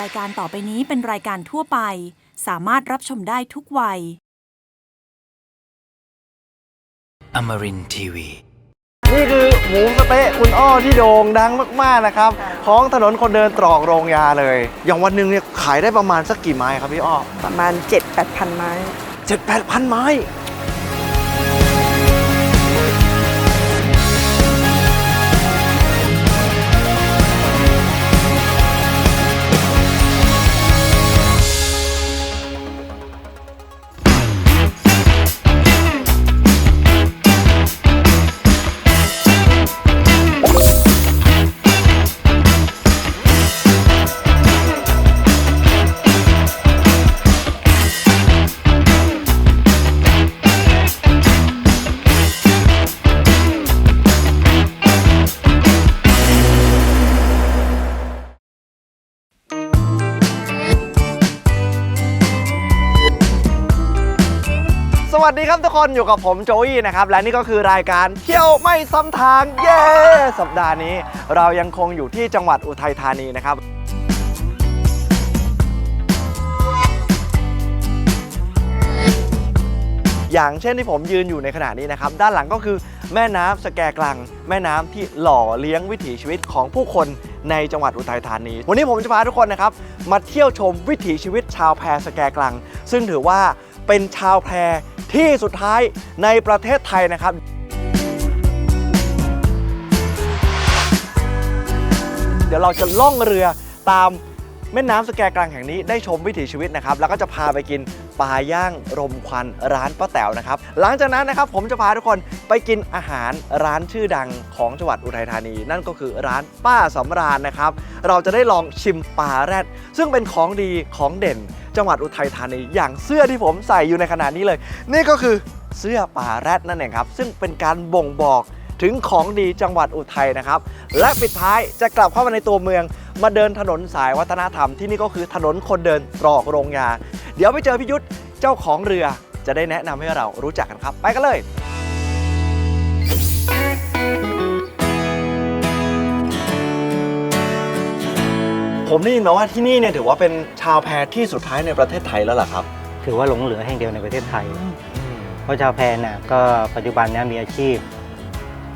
รายการต่อไปนี้เป็นรายการทั่วไป สามารถรับชมได้ทุกวัย Amarin Tiwi. นี่คือหมูสะเต๊ะคุณอ้อที่โด่งดังมาก ๆ นะครับของถนนคนเดินตรอกโรงยาเลย อย่างวันหนึ่งเนี่ยขายได้ประมาณสักกี่ไม้ครับพี่อ้อประมาณ 7 8พันไม้ เจ็ดแปดพันไม้ ครับทุกคนอยู่กับผมโจอี้นะครับและนี่ก็คือรายการเที่ยวไม่ซ้ำทางเย้สัปดาห์นี้ เรายังคงอยู่ที่จังหวัดอุทัยธานีนะครับอย่างเช่นที่ผมยืนอยู่ในขณะนี้นะครับ ด้านหลังก็คือแม่น้ำสแกกลัง แม่น้ำที่หล่อเลี้ยงวิถีชีวิตของผู้คนในจังหวัดอุทัยธานี วันนี้ผมจะพาทุกคนนะครับ มาเที่ยวชมวิถีชีวิตชาวแพสแกกลัง ซึ่งถือว่า เป็นชาวแพรที่สุดท้ายในประเทศไทยนะครับเดี๋ยวเราจะล่องเรือตามแม่น้ำสแกกลางแห่งนี้ได้ชมวิถีชีวิตนะครับ แล้วก็จะพาไปกิน ลาย่างรมควันร้านป้าแต๋วนะครับ หลังจากนั้นนะครับผมจะพาทุกคนไปกินอาหารร้านชื่อดังของจังหวัดอุทัยธานี นั่นก็คือร้านป้าสำราญนะครับ เราจะได้ลองชิมปลาแรด ซึ่งเป็นของดีของเด่น จังหวัดอุทัยธานี อย่างเสื้อที่ผมใส่อยู่ในขณะนี้เลย นี่ก็คือเสื้อปลาแรดนั่นเองครับ ซึ่งเป็นการบ่งบอกถึงของดีจังหวัดอุทัยนะครับ และปิดท้ายจะกลับเข้ามาในตัวเมือง มาเดินถนนสายวัฒนธรรมที่นี่ก็คือถนนคนเดินตรอกโรงยา เดี๋ยวไปเจอพิยุทธเจ้าของเรือจะได้แนะนำให้เรารู้จักกันครับ ไปกันเลย ผมได้ยินมาว่าที่นี่เนี่ยถือว่าเป็นชาวแพที่สุดท้ายในประเทศไทยแล้วล่ะครับ ถือว่าหลงเหลือแห่งเดียวในประเทศไทย เพราะชาวแพเนี่ยก็ปัจจุบันเนี้มีอาชีพ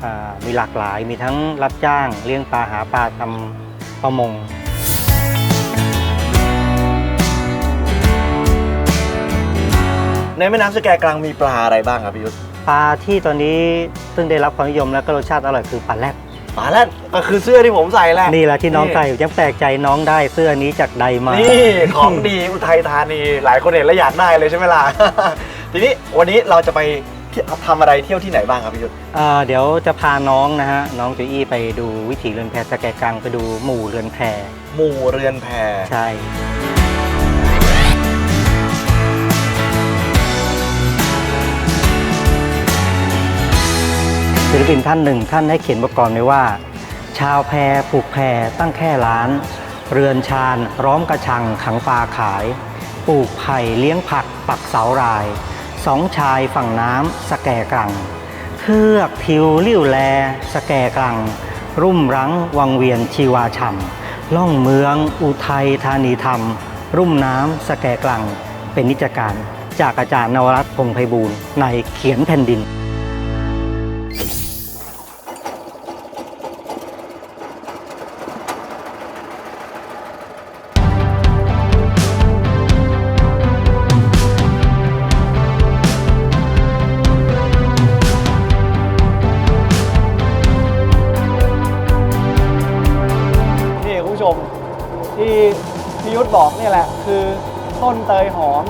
อ่ามีหลากหลายมีทั้งรับจ้างเลี้ยงปลาหาปลาทำประมง ในแม่น้ำสแกกลางมีปลาอะไรบ้างครับพิยุทธปลาที่ตอนนี้ซึ่งได้รับความนิยมและก็รสชาติอร่อยคือปลาแรดปลาแรดก็คือเสื้อที่ผมใส่แหละนี่แหละที่น้องใส่ยังแปลกใจน้องได้เสื้อนี้จากใดมานี่ของดีอุทัยธานีหลายคนเห็นแล้วอยากได้เลยใช่ไหมล่ะ ทีนี้วันนี้เราจะไปเที่ยวทำอะไรเที่ยวที่ไหนบ้างครับพี่ยุทธอ่าเดี๋ยวจะพาน้องนะฮะน้องจุอี้ไปดูวิถีเรือนแพสแกกังไปดูหมู่เรือนแพหมู่เรือนแพใช่ ศิลปินท่านหนึ่ง ท่านให้เขียนบทกรไว้ว่า ชาวแพปลูกแพตั้งแค่ล้าน เรือนชานร้อมกระชังขังปลาขาย ปลูกไผ่เลี้ยงผักปักเสาราย สองชายฝั่งน้ำสแกกลังเทือกทิวลิ่วแล สแกกลัง รุ่มรังวังเวียนชีวาช่ำล่องเมือง อุทัยธานีธรรม รุ่มน้ำสแกกลังเป็นนิจการ จากอาจารย์นวรัตน์พงไพบูลย์ในเขียนแผ่นดิน ต้นเตยหอม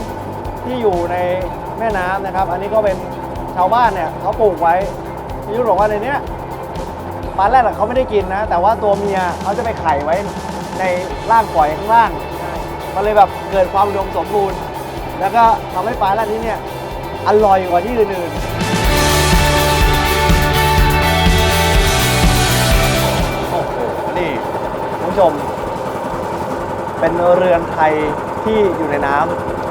ที่อยู่ในแม่น้ำนะครับ อันนี้ก็เป็นชาวบ้านเนี่ยเขาปลูกไว้พี่ยุทธบอกว่าในเนี้ยปลาแรดอะเขาไม่ได้กินนะ แต่ว่าตัวเมียเขาจะไปไข่ไว้ในร่างปล่อยข้างล่างมันเลยแบบเกิดความอุดมสมบูรณ์ แล้วก็ทำให้ปลาแรดที่เนี่ยอร่อยกว่าที่อื่นๆโอ้โหนี่คุณผู้ชม เป็นเรือนไทย ที่อยู่ในน้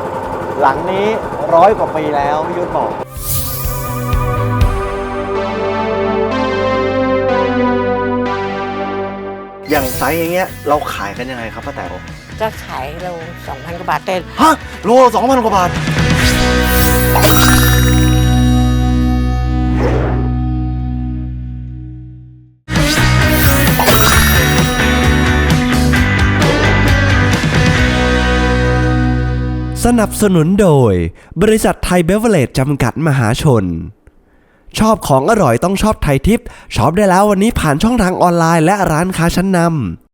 ำหลังนี้ร้อยกว่าปีแล้วพี่ยุทธบอกอย่างไซส์อย่างเงี้ยเราขายกันยังไงครับป้าแต๋วก็ขายเรา2,000กว่าบาทแต่ฮะโลสองพันกว่าบาท สนับสนุนโดย บริษัทไทยเบเวอร์เลจจำกัดมหาชน ชอบของอร่อยต้องชอบไทยทิปช็อปได้แล้ววันนี้ผ่านช่องทางออนไลน์และร้านค้าชั้นนำ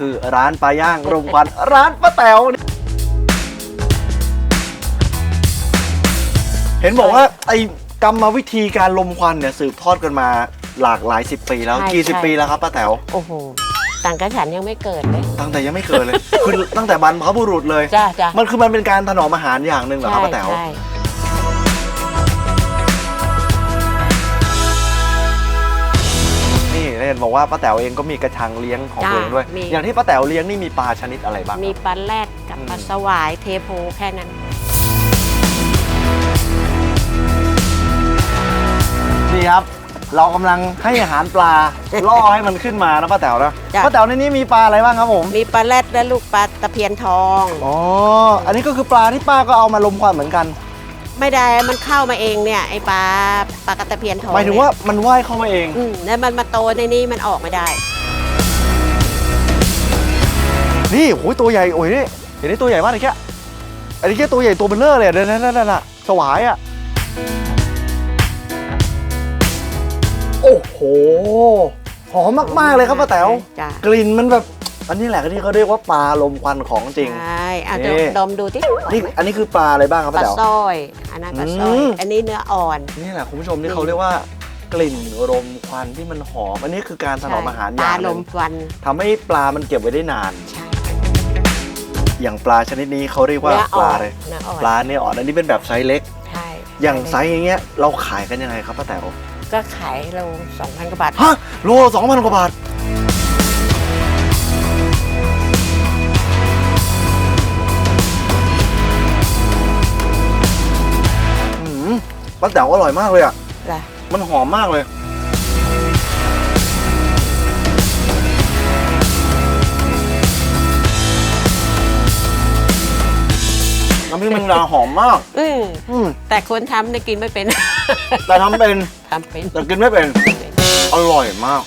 คือร้านปลาย่างรมควันร้านป้าแต๋วเห็นบอกว่าไอ้กรรมวิธีการลมควันเนี่ยสืบทอดกันมาหลากหลายสิบปีแล้วใช่กี่สิบใช่ ปีแล้วครับป้าแต๋วโอ้โหต่างกันฉันยังไม่เกิดเลย ตั้งแต่ยังไม่เคยเลย คือตั้งแต่บรรพบุรุษเลย จ้าจ้ามันคือมันเป็นการถนอมอาหารอย่างหนึ่งเหรอครับป้าแต๋ว ใช่ ห็นบอกว่าป้าแต๋วเองก็มีกระชังเลี้ยงของตัวเองด้วยอย่างที่ป้าแต๋วเลี้ยงนี่มีปลาชนิดอะไรบ้างครับ มีปลาแรดกับอืม ปลาสวายเทโพแค่นั้น นี่ครับ เรากำลังให้อาหารปลา ล่อให้มันขึ้นมานะป้าแต๋วนะจ้ะ ป้าแต๋วในนี้มีปลาอะไรบ้างครับผมมีปลาแรดและลูกปลาตะเพียนทอง อ๋ออันนี้ก็คือปลาที่ป้าก็เอามาลมควันเหมือนกัน ไม่ได้มันเข้ามาเองเนี่ยไอปลาปลากระตะเพียนทองหมายถึงว่ามันว่ายเข้ามาเอง อืมแล้วมันมาโตในนี้มันออกไม่ได้ นี่โอ้ยตัวใหญ่โอ้ยนี่เห็นนี่ตัวใหญ่มากเลยแค่อันนี้แค่ตัวใหญ่ตัวเบลเลอร์เลยอะเดี๋ยวนั่นนั่นน่ะสวายอะ โอ้โหหอมมาก ๆ เลยครับป้าแต๋วจ้ะ กลิ่นมันแบบ อันนี้แหละที่เขาเรียกว่าปลาลมควันของจริง ใช่อะนี่เดี๋ยวดมดูที่นี่อันนี้คือปลาอะไรบ้างครับปป้าลาแต๋ว สร้อย อันนั้นปลาสร้อยอืมอันนี้เนื้ออ่อน นี่แหละคุณผู้ชมที่เขาเรียกว่ากลิ่นรมควันที่มันหอม อันนี้คือการถนอมอาหารอปย่าลางหลนึ่งมควันทำให้ปลามันเก็บไว้ได้นาน ใช่อย่างปลาชนิดนี้เขาเรียกว่าเนื้อปอ่อลานอะไรเนื้ออ่อนปลาเนี่ยอ่อนอันนี้เป็นแบบไซส์เล็ก ใช่อย่างไซส์อย่างเงี้ยเราขายกันยังไงครับป้าแต๋วก็ขายเรา2,000กว่าบาท ฮะโลสองพันกว่าบาท ป้าแต๋วอร่อยมากเลยอะจ้ะมันหอมมากเลย น้ำพริกแมงดาหอมมาก อืมอืมแต่คนทำเนี่ยกินไม่เป็น แต่ทำเป็น ทำเป็น แต่กินไม่เป็น อร่อยมาก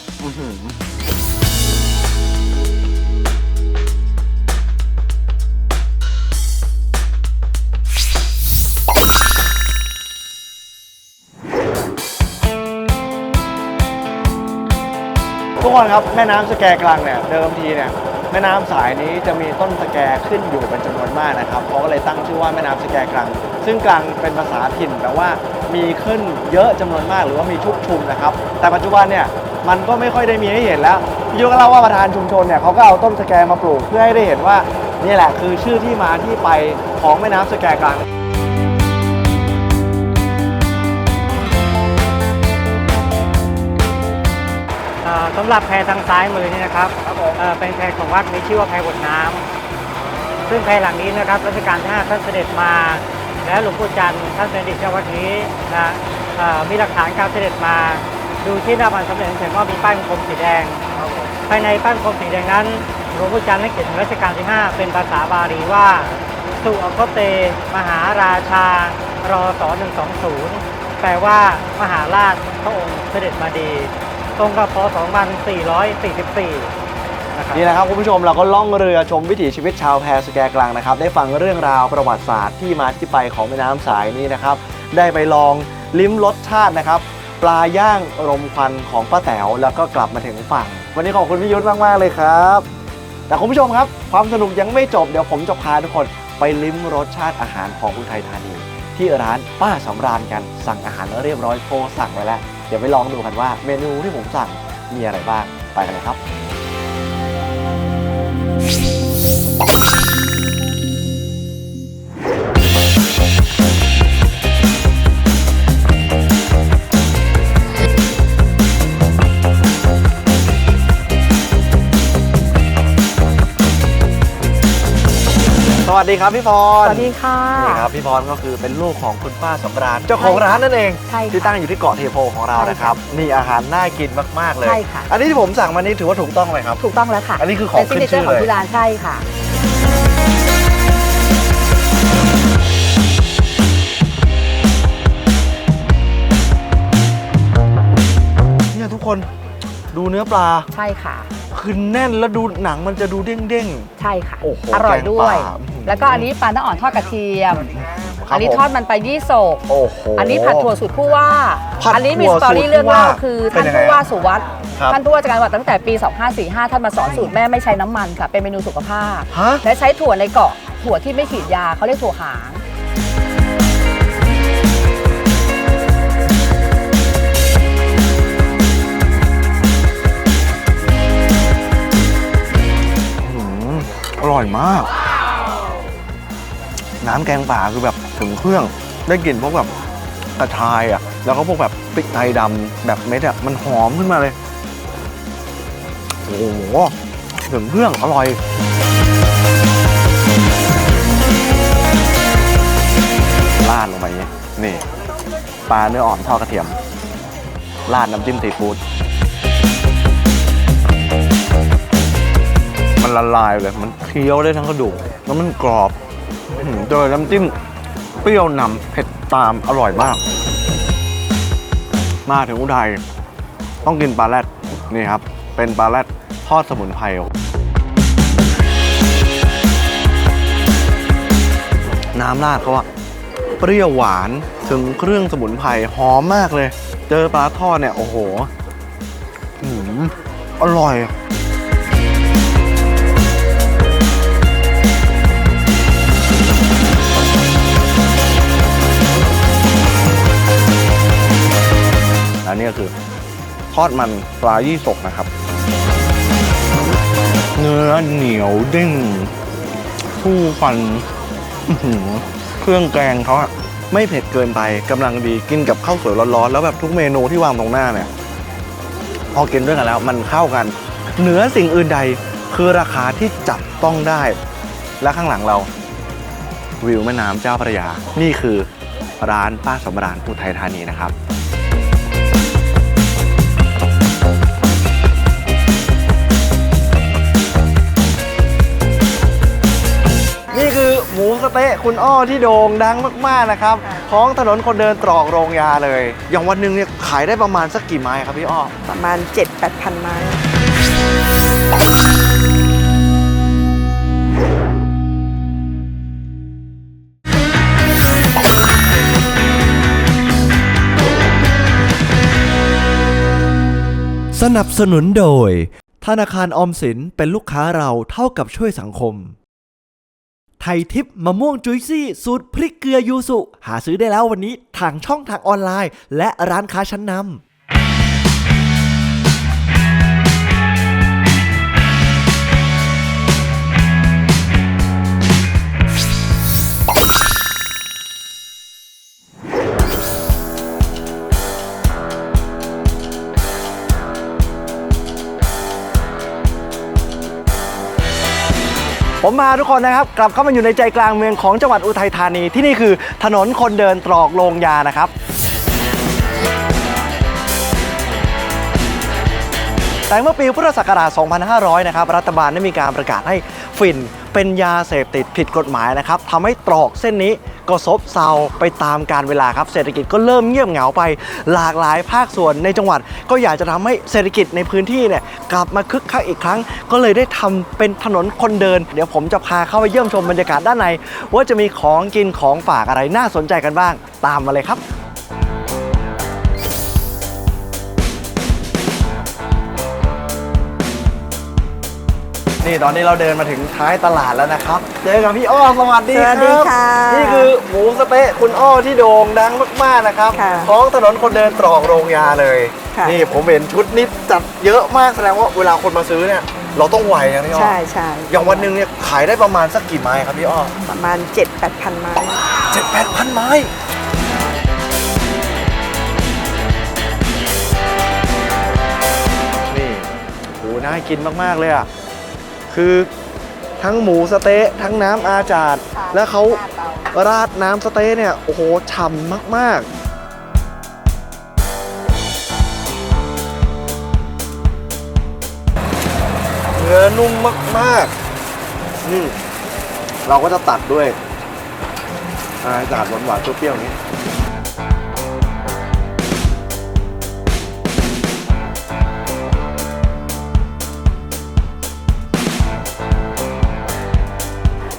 ทุกคนครับแม่น้ำสแกกลังเนี่ยเดิมทีเนี่ยแม่น้ำสายนี้จะมีต้นสแกขึ้นอยู่เป็นจำนวนมากนะครับเขาก็เลยตั้งชื่อว่าแม่น้ำสแกกลัง ซึ่งกลังเป็นภาษาถิ่นแปลว่ามีขึ้นเยอะจำนวนมากหรือว่ามีชุกชุมนะครับ แต่ปัจจุบันเนี่ยมันก็ไม่ค่อยได้มีให้เห็นแล้วยุก็เล่าว่าประธานชุมชนเนี่ยเขาก็เอาต้นสแกมาปลูกเพื่อให้ได้เห็นว่านี่แหละคือชื่อที่มาที่ไปของแม่น้ำสแกกลัง สำหรับแพทางซ้ายมือนี่นะครับเอ่อเป็นแพของวัดมีชื่อว่าแพบดน้ำซึ่งแพหลังนี้นะครับรัชกาลที่ห้าท่านเสด็จมา และหลวงปู่จันทร์ท่านเป็นดิษวัดนี้นะเอ่อมีหลักฐานการเสด็จมา ดูที่หน้าบันสมเด็จเห็นว่ามีป้ายมงคลสีแดง ภายในป้ายมงคลสีแดงนั้นหลวงปู่จันทร์ได้เขียนถึงรัชกาลที่ 5 เป็นภาษาบาลีว่า สุอคเต มหาราชารอส120 แปลว่ามหาราชพระองค์เสด็จมาดี ตรงกับพศ2444นะครับ นี่นะครับคุณผู้ชมเราก็ล่องเรือชมวิถีชีวิตชาวแพสแกกลังนะครับ ได้ฟังเรื่องราวประวัติศาสตร์ที่มาที่ไปของแม่น้ำสายนี้นะครับ ได้ไปลองลิ้มรสชาตินะครับ ปลาย่างรมควันของป้าแต๋วแล้วก็กลับมาถึงฝั่ง วันนี้ขอบคุณพี่ยุทธมากๆเลยครับ แต่คุณผู้ชมครับ ความสนุกยังไม่จบเดี๋ยวผมจะพาทุกคนไปลิ้มรสชาติอาหารของอุทัยธานี ที่ร้านป้าสำราญกันสั่งอาหารเรียบร้อยโทรสั่งไว้แล้ว เดี๋ยวไปลองดูกันว่าเมนูที่ผมสั่งมีอะไรบ้างไปกันเลยครับ วัสดีครับพี่พรสวัสดีค่ะนี่ครับพี่พรก็คือเป็นลูกของคุณป้าสำราญเจ้าของร้านนั่นเองใช่ค่ะที่ตั้งอยู่ที่เกาะเทโพของเรานะครับนี่อาหารน่ากินมากๆเลยใช่ค่ะอันนี้ที่ผมสั่งมานี่ถือว่าถูกต้องไหมครับ ถูกต้องแล้วค่ะ อันนี้คือของเป็นซิกเนเจอร์ขึ้นชื่อของเลยที่ร้านใช่ค่ะเนี่ยทุกคนดูเนื้อปลาใช่ค่ะ คือแน่นแล้วดูหนังมันจะดูเด้ง ใช่ค่ะ โอ้โหอร่อยด้วย แกงป่าอื้อหือแล้วก็อันนี้ปลาน้ำอ่อนทอดกระเทียมๆครับอันนี้ผม ทอดมันไปยี่โศกโอ้โห อันนี้ผัดถั่วสูตรผู้ว่า ผัดอันนี้มีถั่วสตอรี่สูตรเรื่องเล่าผู้ว่าคือเป็นท่านยังไงผู้ว่าสุวัสด์ครับท่านผู้ว่าราชการจังหวัดตั้งแต่ปี 2545 ท่านมาสอนสูตรแม่ไม่ใช้น้ำมันค่ะ เป็นเมนูสุขภาพ ฮะ และใช้ถั่วในเกาะ ถั่วที่ไม่ฉีดยาเขาเรียกถั่วหาง อร่อยมาก น้ำแกงป่าคือแบบถึงเครื่อง ได้กลิ่นพวกแบบกระชายอะ แล้วก็พวกแบบพริกไทยดำแบบเม็ดอะ มันหอมขึ้นมาเลย โอ้โห ถึงเครื่องอร่อยราดลงไปนี้นี่ปลาเนื้ออ่อนทอดกระเทียมราดน้ำจิ้มซีฟู้ด มันละลายเลย มันเคี้ยวได้ทั้งกระดูก แล้วมันกรอบอื้อหือเจอน้ำจิ้มเปรี้ยวนำเผ็ดตามอร่อยมาก มาถึงอุทัยต้องกินปลาแรดนี่ครับ เป็นปลาแรดทอดสมุนไพรน้ำราดเขาอะเปรี้ยวหวานถึงเครื่องสมุนไพรหอมมากเลย เจอปลาทอดเนี่ย โอ้โหอื้อหืออร่อย คือ ทอดมันปลายี่สกนะครับ เนื้อเหนียวเด้งผู้ฟันเครื่องแกงเขาอะไม่เผ็ดเกินไปกำลังดีกินกับข้าวสวยร้อนๆ แล้วแบบทุกเมนูที่วางตรงหน้าเนี่ย พอกินด้วยกันแล้วมันเข้ากัน เหนือสิ่งอื่นใดคือราคาที่จับต้องได้ และข้างหลังเรา วิวแม่น้ำเจ้าพระยา นี่คือร้านป้าสำราญอุทัยธานีนะครับ สะเต๊ะคุณอ้อที่โด่งดังมากๆนะครับของถนนคนเดินตรอกโรงยาเลย อย่างวันหนึ่งเนี่ยขายได้ประมาณสักกี่ไม้ครับพี่อ้อ ประมาณ 7-8พันไม้ สนับสนุนโดย ธนาคารออมสินเป็นลูกค้าเราเท่ากับช่วยสังคม ไทยทิปมะม่วงจุยซี่ สูตรพริกเกลือยูสุ หาซื้อได้แล้ววันนี้ทางช่องทางออนไลน์ และร้านค้าชั้นนำ ผมพาทุกคนนะครับ กลับเข้ามาอยู่ในใจกลางเมืองของจังหวัดอุทัยธานีที่นี่คือถนนคนเดินตรอกโรงยานะครับแต่เมื่อปีพุทธศักราช 2500 นะครับ รัฐบาลได้มีการประกาศให้ฝิ่น เป็นยาเสพติดผิดกฎหมายนะครับทำให้ตรอกเส้นนี้ก็ซบเซาไปตามการเวลาครับเศรษฐกิจก็เริ่มเงียบเหงาไป หลากหลายภาคส่วนในจังหวัด ก็อยากจะทำให้เศรษฐกิจในพื้นที่เนี่ยกลับมาคึกคักอีกครั้ง ก็เลยได้ทำเป็นถนนคนเดิน เดี๋ยวผมจะพาเข้าไปเยี่ยมชมบรรยากาศด้านใน ว่าจะมีของกินของฝากอะไรน่าสนใจกันบ้าง ตามมาเลยครับ นี่ตอนนี้เราเดินมาถึงท้ายตลาดแล้วนะครับ เจอกับพี่อ้อสวัสดีครับสวัสดีค่ะนี่คือหมูสะเต๊ะคุณอ้อที่โด่งดังมากๆนะครับค่ะของถนนคนเดินตรอกโรงยาเลย ค่ะ นี่ผมเห็นชุดนี้จัดเยอะมากแสดงว่าเวลาคนมาซื้อเนี่ยเราต้องไวนะพี่อ้อใช่ใช่อย่างวันหนึ่งเนี่ยขายได้ประมาณสักกี่ไม้ครับพี่อ้อประมาณ 7 8พันไม้เจ็ดแปดพันไม้ นี่โหน่ากินมากๆเลยอะ คือทั้งหมูสะเต๊ะทั้งน้ำอาจาดแล้วเขาราดน้ำสะเต๊ะเนี่ย โอ้โหฉ่ำมาก ๆเนื้อนุ่มมากๆ นี่ เราก็จะตัดด้วยอาจาดหวานๆเปรี้ยวๆอย่างนี้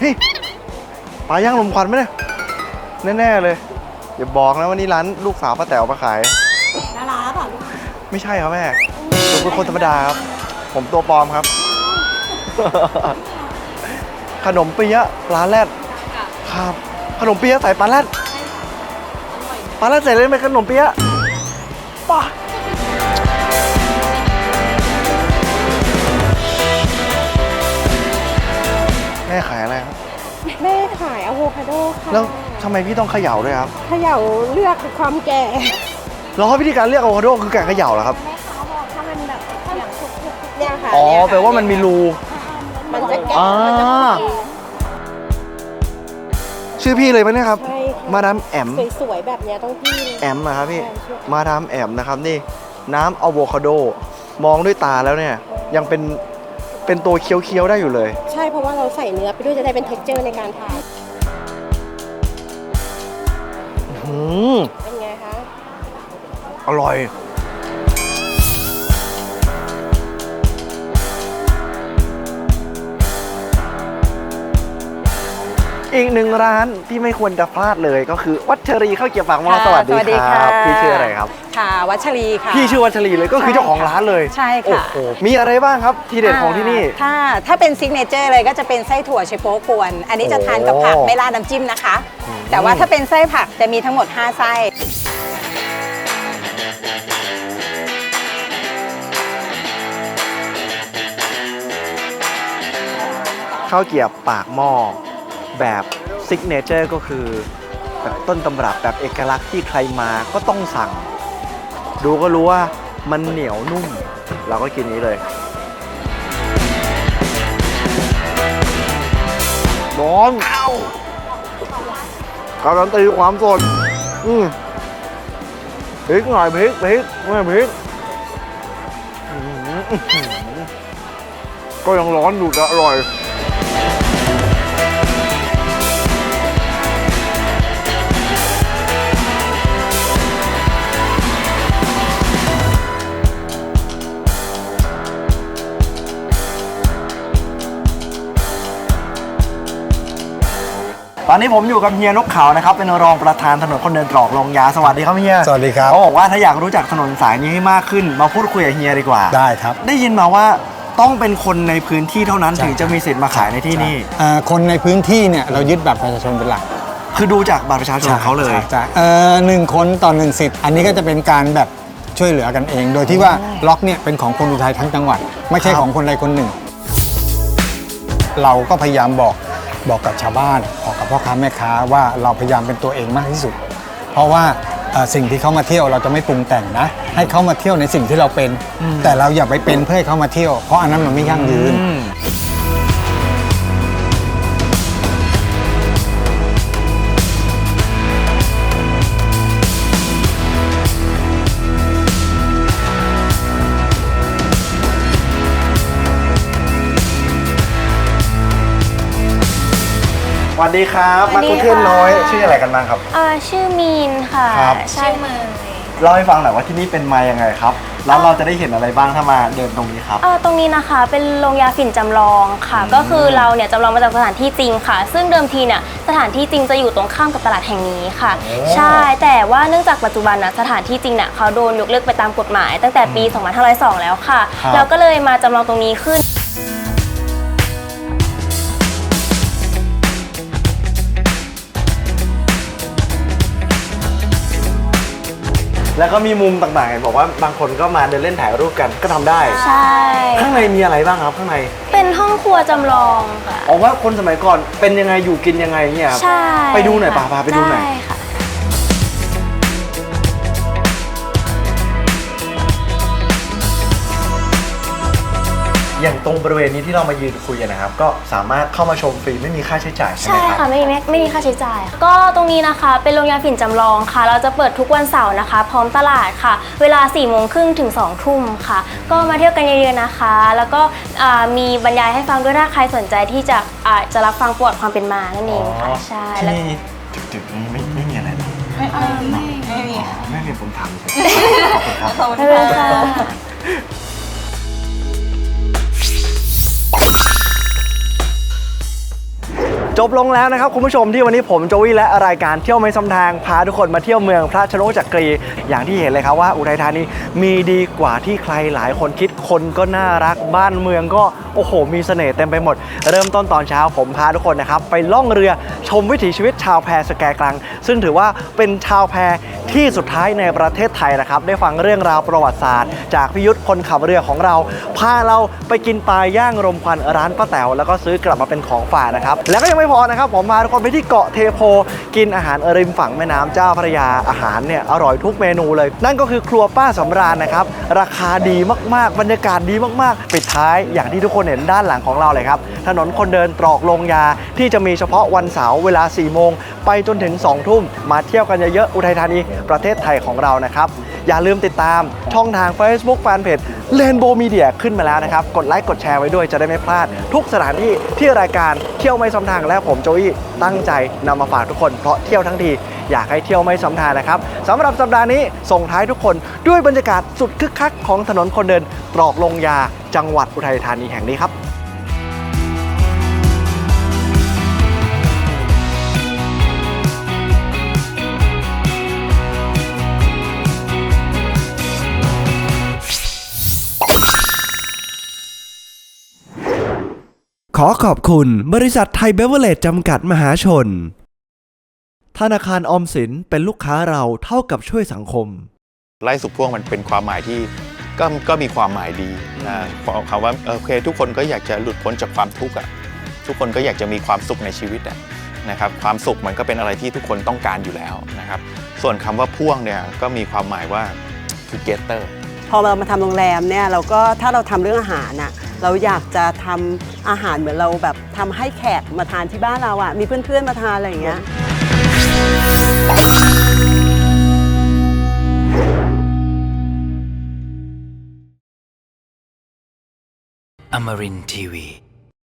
ฮ้ยปลาย่างลมควันไหมเนี่ยแน่ๆเลยอย่าบอกนะว่านี่ร้านลูกสาวป้าแต๋วมาขายดาราป่ะไม่ใช่ครับแม่ผมเป็นคนธรรมดาครับ ผมตัวปลอมครับ ขนมเปี๊ยะปลาแรดครับ ขนมเปี๊ยะใส่ปลาแรดปลาแรดใส่เลยไหมขนมเปี๊ยะป้าแม่ขายอะไรครับแม่ขาย อะโวคาโดค่ะแล้วทำไมพี่ต้องเขย่าด้วยครับเขย่าเลือกความแก่แล้ววิธีการเรียกอะโวคาโดคือการเขย่าเหรอครับ ถ้ามันแบบอย่างสุกๆเนี่ยค่ะอ๋อเนี่ยค่ะแปลว่ามันมีรู มันจะแก่อ่า มันจะแก่ชื่อพี่เลยไหมเนี่ยครับใช่ค่ะมาดามแอม สวยๆแบบเนี้ยต้องพี่เลย แอมนะครับพี่ ใช่ใช่ มาดามแอมนะครับนี่ น้ำอะโวคาโด มองด้วยตาแล้วเนี่ย ยังเป็น เป็นตัวเคี้ยวๆได้อยู่เลย ใช่เพราะว่าเราใส่เนื้อไปด้วยจะได้เป็น t e x t อร์ในการทาน เป็นไงคะ อร่อย อีกหนึ่งร้านที่ไม่ควรจะพลาดเลยก็คือวัชรีข้าวเกรี๊ยวปากหม้อค่ะสวัสสวัสดีดีคค่ะ รับพี่ชื่ออะไรครับ ค่ะ วัชรีค่ะ พี่ชื่อวัชรีเลยก็คือใช่เจ้าของร้านเลยใช่ค่ะ โอ้โหมีอะไรบ้างครับทีเด็ดของที่นี่ถ้าถ้าเป็นซิกเนเจอร์เลยก็จะเป็นไส้ถั่วเชโป๊กวน อันนี้จะทานกับผักโอ้ไม่ราดน้ำจิ้มนะคะแต่ว่าถ้าเป็นไส้ผักจะมีทั้งหมด 5 ไส้ ข้าวเกรี๊ยวปากหม้อ แบบซิกเนเจอร์ก็คือแบบต้นตำรับแบบเอกลักษณ์ที่ใครมาก็ต้องสั่ง ดูก็รู้ว่ามันเหนียวนุ่ม เราก็กินนี้เลยร้อนการันตีความสด อืมพริกหน่อยพริกพริกไม่พริกอื้อหืออื้อหือก็ยังร้อนอยู่แต่อร่อย อนนี้ผมอยู่กับเฮียนกเขานะครับเป็นรองประธานถนนคนเดินตรอกลงยาสวัสดีครับเฮียสวัสดีครับเขาบอกว่าถ้าอยากรู้จักถนนสายนี้ให้มากขึ้น มาพูดคุยกับเฮียดีกว่า ได้ครับ ได้ยินมาว่าต้องเป็นคนในพื้นที่เท่านั้นถึงจะมีสิทธิ์มาขายในที่นี่เอ่อคนในพื้นที่เนี่ยเรายึดบัตรประชาชนเป็นหลักคือดูจากบัตรประชาชนของเขาเลยใช่ใช่เอ่อหนึ่งคนต่อหนึ่งสิทธิ์อันนี้ก็จะเป็นการแบบช่วยเหลือกันเอง โดยที่ว่าล็อกเนี่ยเป็นของคนอุทัยทั้งจังหวัด ไม่ใช่ครับของคนใดคนหนึ่ง เราก็พยายามบอก บอกกับชาวบ้านบอกกับพ่อค้าแม่ค้าว่าเราพยายามเป็นตัวเองมากที่สุด เพราะว่าเอ่อสิ่งที่เขามาเที่ยวเราจะไม่ปรุงแต่งนะ ให้เขามาเที่ยวในสิ่งที่เราเป็น แต่เราอย่าไปเป็นเพื่อให้เขามาเที่ยว เพราะอันนั้นมันไม่ยั่งยืน วัสดีครับสวัมาสดีคุค่ะเทศน้อยชื่ออะไรกันบ้างครับ เอ่อชื่อมีนค่ะครับ ใช่เมือเล่าให้ฟังหน่อยว่าที่นี่เป็นมายังไงครับ แล้วเราจะได้เห็นอะไรบ้างถ้ามาเดินตรงนี้ครับ เอ่อตรงนี้นะคะเป็นโรงยาฝิ่นจำลองค่ะ ก็คือเราเนี่ยจำลองมาจากสถานที่จริงค่ะ ซึ่งเดิมทีเนี่ยสถานที่จริงจะอยู่ตรงข้ามกับตลาดแห่งนี้ค่ะ โอ้ ใช่แต่ว่าเนื่องจากปัจจุบันนะสถานที่จริงเนี่ยเขาโดนยกเลิกไปตามกฎหมาย ตั้งแต่ปี 2502 แล้วค่ะครับเราก็เลยมาจำลองตรงนี้ขึ้น แล้วก็มีมุมต่างๆเห็นบอกว่าบางคนก็มาเดินเล่นถ่ายรูปกันก็ทำได้ ใช่ ข้างในมีอะไรบ้างครับข้างในเป็นห้องครัวจำลองค่ะออกว่าคนสมัยก่อนเป็นยังไงอยู่กินยังไงเนี่ยครับใช่ไปดูหน่อยค่ะป่าพาไปดูหน่อย ได้ค่ะ อย่างตรงบริเวณนี้ที่เรามายืนคุยกันนะครับ ก็สามารถเข้ามาชมฟรีไม่มีค่าใช้จ่ายใช่ไหมใช่ครับ ค่ะไม่มีไม่มีค่าใช้จ่ายค่ะก็ตรงนี้นะคะเป็นโรงยาฝิ่นจำลองค่ะ เราจะเปิดทุกวันเสาร์นะคะ พร้อมตลาดค่ะ เวลา4ี่โมงครึ่งถึง2องทุ่มค่ะ ก็มาเที่ยวกันเยอะๆนะคะ แล้วก็อ่ามีบรรยายให้ฟังด้วยถ้าใครสนใจที่จะอ่าจะรับฟังประวัติความเป็นมานั่นเองค่ะใช่ที่แล้วนี่ดึกๆนี้ไม่ไม่มีอะไรหรอไม่ไม่ไม่มีไม่มีผมถามเฉยขอบคุณครับ ไม่เป็นไรค่ะ จบลงแล้วนะครับคุณผู้ชมที่วันนี้ผมโจวี่และรายการเที่ยวไม่ซ้ำทางพาทุกคนมาเที่ยวเมืองพระชนกจักรี อย่างที่เห็นเลยครับว่าอุทัยธานีมีดีกว่าที่ใครหลายคนคิดคนก็น่ารักบ้านเมืองก็ โอ้โห มีเสน่ห์เต็มไปหมด เริ่มต้นตอนเช้าผมพาทุกคนนะครับ ไปล่องเรือชมวิถีชีวิตชาวแพสแกกลัง ซึ่งถือว่าเป็นชาวแพที่สุดท้ายในประเทศไทยนะครับ ได้ฟังเรื่องราวประวัติศาสตร์ จากพิยุทธคนขับเรือของเรา พาเราไปกินปลาย่างรมควันร้านป้าแต๋วแล้วก็ซื้อกลับมาเป็นของฝากนะครับ แล้วก็ยังไม่พอนะครับ ผมพาทุกคนไปที่เกาะเทโพ กินอาหารริมฝั่งแม่น้ำเจ้าพระยาอาหารเนี่ยอร่อยทุกเมนูเลย นั่นก็คือครัวป้าสำราญนะครับราคาดีมากๆ บรรยากาศดีมากๆ ปิดท้ายอย่างที่ทุกคนเห็นด้านหลังของเราเลยครับ ถนนคนเดินตรอกลงยาที่จะมีเฉพาะวันเสาร์เวลา 4 โมง ไปจนถึง 2 ทุ่ม มาเที่ยวกันเยอะๆอุทัยธานีประเทศไทยของเรานะครับ อย่าลืมติดตามช่องทาง Facebook Fanpage Rainbow Media ขึ้นมาแล้วนะครับ กดไลค์กดแชร์ไว้ด้วยจะได้ไม่พลาด ทุกสถานที่ที่รายการเที่ยวไม่ซ้ำทางและผมโจอี้ตั้งใจนำมาฝากทุกคนเพราะเที่ยวทั้งทีอยากให้เที่ยวไม่ซ้ำทางนะครับสำหรับสัปดาห์นี้ส่งท้ายทุกคนด้วยบรรยากาศสุดคึกคักของถนนคนเดินตรอกลงยาจังหวัดอุทัยธานีแห่งนี้ครับ ขอขอบคุณบริษัทไทยเบเวอร์เลจจำกัดมหาชน ธนาคารออมสินเป็นลูกค้าเราเท่ากับช่วยสังคม ไล่สุขพ่วงมันเป็นความหมายที่ก็ก็มีความหมายดีนะคำว่าเออโอเค ทุกคนก็อยากจะหลุดพ้นจากความทุกข์อะทุกคนก็อยากจะมีความสุขในชีวิตอะนะครับความสุขมันก็เป็นอะไรที่ทุกคนต้องการอยู่แล้วนะครับ ส่วนคำว่าพ่วงเนี่ยก็มีความหมายว่า together อเรามาทำโรงแรมเนี่ยเราก็ถ้าเราทำเรื่องอาหารน่ะเราอยากจะทำอาหารเหมือนเราแบบทำให้แขกมาทานที่บ้านเราอะมีเพื่อนๆมาทานอะไรอย่างเงี้ยอมรินทีวี